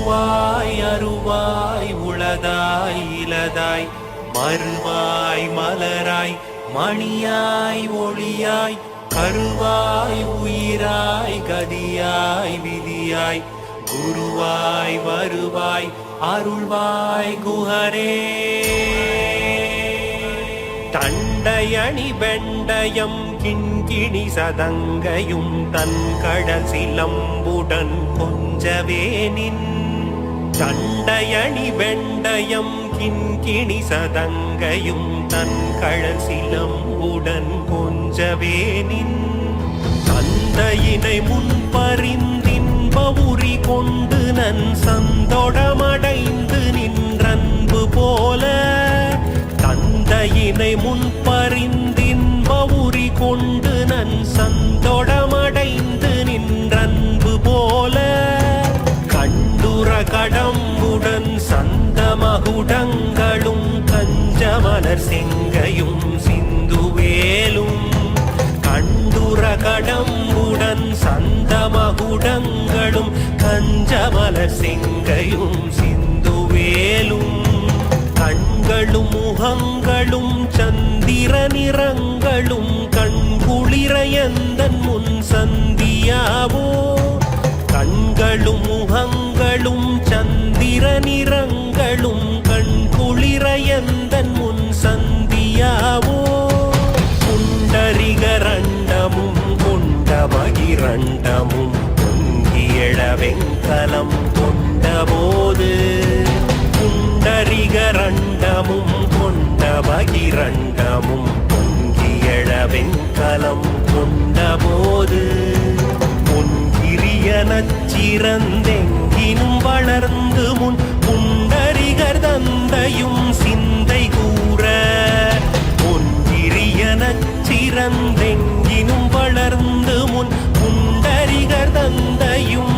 உருவாய் அருவாய் உளதாய் இலதாய் மறுவாய் மலராய் மணியாய் ஒளியாய் கருவாய் உயிராய் கதியாய் விதியாய் குருவாய் வருவாய் அருள்வாய் குஹரே தண்டையணி வெண்டயம் கிண்கிணி சதங்கையும் தன் கடல் சிலம்புடன் கொஞ்சவே நின் தண்டையணி வெண்டயம் கிண்கிணி சதங்கையும் தன் கடல் சிலம்புடன் கொஞ்சவே நின். தந்தையினை முன்பறிந்தின்ப உரி கொண்டு நன் சந்தோடமடைந்து நின்றன்பு போல. தந்தையினை முன்பறிந்து மகுடங்களும் கஞ்சமலர் செங்கையும் சிந்துவேலும். கண்டுர கடம்புடன் சந்த மகுடங்களும் கஞ்சமலர் செங்கையும் சிந்துவேலும். கண்களும் முகங்களும் சந்திர நிறங்களும் கண்குளிரையந்தன் முன் சந்தியாவோ. கண்களும் வெண்கலம் கொண்டபோது குண்டரிகரண்டமும் கொண்ட பகிரண்டமும் பொங்கியழ வெண்கலம் கொண்டபோது பொன்கிரியனச் சிறந்தெங்கினும் வளர்ந்து முன் குண்டரிகர் தந்தையும் சிந்தை கூற பொன்கிரியனச் சிறந்தெங்கினும் வளர்ந்து முன் குண்டரிகர் தந்தையும்